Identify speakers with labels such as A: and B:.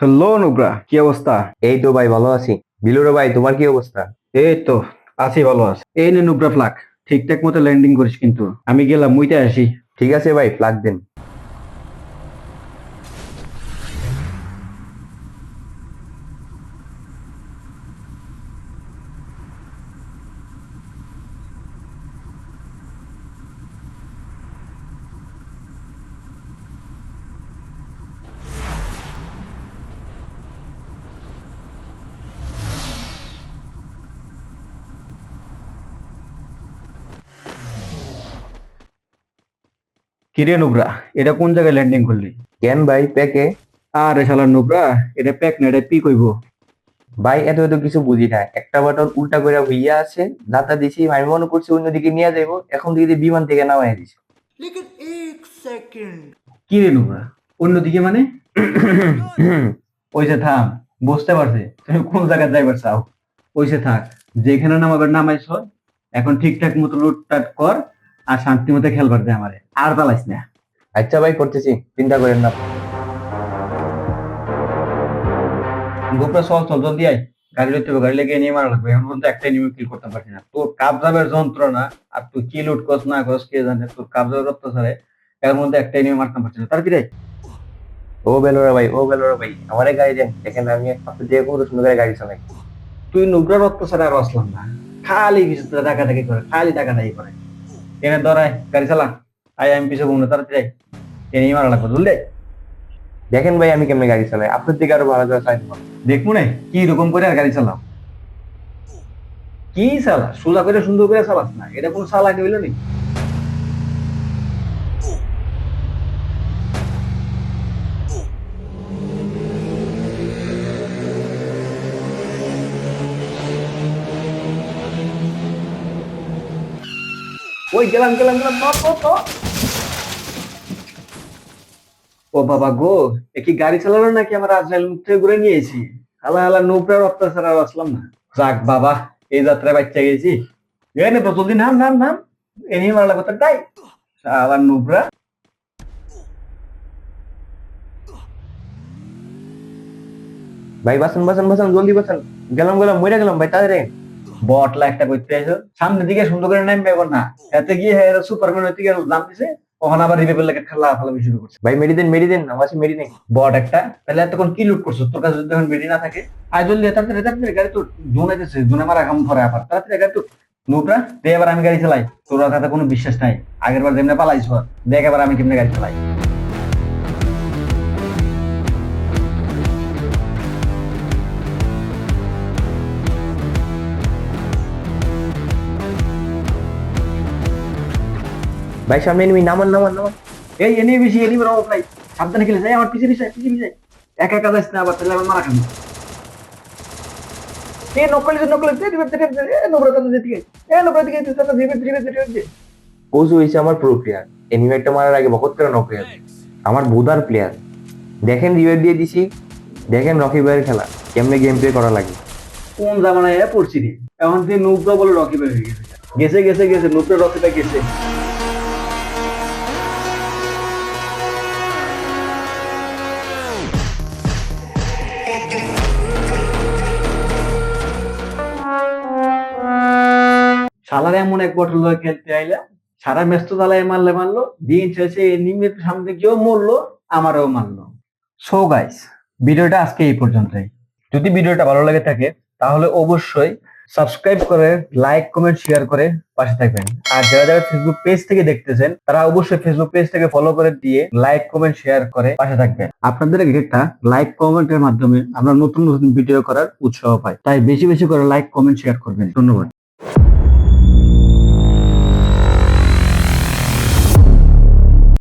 A: Hello Nubra কি অবস্থা?
B: এই তো ভাই ভালো আছি। বিলুরো ভাই তোমার কি অবস্থা?
A: এই তো আছি ভালো আছি। এই নে নুবরা ফ্লাক। ঠিকঠাক মতো ল্যান্ডিং করিস কিন্তু। আমি গেলাম মুইতে আসি।
B: ঠিক আছে ভাই ফ্লাক দেন।
A: কিরে নুবরা এটা কোন জায়গায় ল্যান্ডিং করলি?
B: কেন ভাই প্যাকে
A: আরে শালা নুবরা এটা প্যাক না এটা পি কইব
B: ভাই এত এত কিছু বুঝি না। একটা বাটন উল্টা করে হইয়া আছে দাতা দিছি আমি মনে করছি অন্যদিকে নিয়ে যাইব এখন দিকে বিমান থেকে নামাই দিছি।
C: লেকিন এক
A: সেকেন্ড। কিরে নুবরা অন্যদিকে মানে? ওই থাম বুঝতে পারছে তুমি কোন জায়গায় যাইবার চাও। ওই থাক যেখানে নামাবার নামাইছ এখন ঠিকঠাক মতো লুটপাট কর আর শান্তি মতো খেলবার দে আমারে। আর পালাইস না।
B: আচ্ছা ভাই করতেছি। চিন্তা করেন না।
A: গোপরা চল চল জলদি আয়। গাড়ি লইতে হবে গাড়ি লেগে নিয়ে মারা লাগবে। এখন পর্যন্ত একটাই নিয়ম কিল করতে পারছি না। তোর কাবজাবের যন্ত্রণা আর তুই কি লুট করস না করস কে জানে তোর কাবজাবের অত্যাচারে এর মধ্যে একটাই নিয়ম মারতে পারছি না। তার কি
B: ও বেলোরা ভাই ও বেলোরা ভাই আমারে গাড়ি দেন। দেখেন আমি আপনার দিয়ে কত সুন্দর করে গাড়ি চালাই।
A: তুই নুবরার অত্যাচারে আর আসলাম না। খালি কিছু টাকা টাকি করে খালি টাকা টাকি করে। এনে ধরায় গাড়ি চালা। আয়, আমি পিছু ঘুমনে তাড়াতাড়ি এনে মারা লাগবে, বুঝলে?
B: দেখেন ভাই, আমি কেমনে গাড়ি চালাই। আপনার দিকে আরও ভালো করে চালাই
A: দেখব না, কি রকম করে গাড়ি চালাও। কি চালা? সোজা করে সুন্দর করে চালাস না। এটা কোন চালা হইল নি? ওই গেলাম গেলাম গেলাম। ও বাবা গো, এ কি গাড়ি চালানো নাকি আমার আজরাইল মুখ থেকে ঘুরে নিয়েছি? হালা হালা নৌকার অত্যাচার আর আসলাম না। যাক বাবা, এই যাত্রায় বাচ্চা গেছি। তো জলদি নাম নাম নাম। এনে মারা লাগতো তাই আবার নুবরা
B: ভাই বাসন বাসন বাসন জলদি বাসন গেলাম গেলাম মরে গেলাম ভাই তাদের
A: বটলা একটা করতে সামনের দিকে সুন্দর করে নামবে এখন না। এতে গিয়ে সুপারম্যান হইতে গিয়ে নাম দিছে ওখানে আবার রিভেবেল লাগে খেলা ফালাবি শুরু করছে।
B: ভাই মেডি দেন মেডি দেন আমার কাছে মেডি নেই
A: বট একটা তাহলে এতক্ষণ কি লুট করছ? তোর কাছে যদি এখন বেরি না থাকে আয় জলদি আয়, তাড়াতাড়ি তাড়াতাড়ি গাড়ি তো জোন আইতেছে জোনে মারা কাম ধরে আবার। তাড়াতাড়ি গাড়ি তো এবার আমি গাড়ি চালাই। তোর তাতে কোনো বিশ্বাস নাই। আগের বার যেমনি পালাইছ দেখ এবার আমি কেমনে গাড়ি চালাই।
B: ভাই সামনে নিবি নামান নামান নামান।
A: এই এনে বেশি এনে বড় অফলাই সাবধানে খেলে যাই আমার পিছিয়ে পিছিয়ে পিছিয়ে পিছিয়ে একা একা যাস না আবার তাহলে আমার মারা খাবি। এ নকলি নকলি দে দিবে দিবে এ নোবরা তাতে দিকে এ নোবরা দিকে তাতে দিবে দিবে দিবে দিবে
B: কোচ হয়েছে আমার প্রো প্লেয়ার এনিমেটটা মারার আগে বকত করে নক প্লেয়ার আমার বুদার প্লেয়ার দেখেন রিওয়ার্ড দিয়ে দিছি। দেখেন রকি ভাইয়ের খেলা। কেমনে গেম প্লে করা লাগে।
A: কোন জামানায় এ পড়ছি রে? এখন তুই নুবরা বলে রকি বের হয়ে গেছে। গেছে গেছে গেছে নুবরা রকিটা গেছে। শালার এমন এক বটল খেলতে আইলা, সারা ম্যাচ তো তালায় মারলে মারলো, দিন শেষে নিমিত সামনে কেউ মরলো, আমারও মারলো। সো গাইস ভিডিওটা আজকে এই পর্যন্তই। যদি ভিডিওটা ভালো লাগে থাকে, তাহলে অবশ্যই সাবস্ক্রাইব করে লাইক কমেন্ট শেয়ার করে পাশে থাকবেন। আর যারা যারা ফেসবুক পেজ থেকে দেখতেছেন, তারা অবশ্যই ফেসবুক পেজ থেকে ফলো করে দিয়ে লাইক কমেন্ট শেয়ার করে পাশে থাকবেন। আপনাদের একটা লাইক কমেন্টের মাধ্যমে আমরা নতুন নতুন ভিডিও করার উৎসাহ পাই। তাই বেশি বেশি করে লাইক কমেন্ট শেয়ার করবেন। ধন্যবাদ।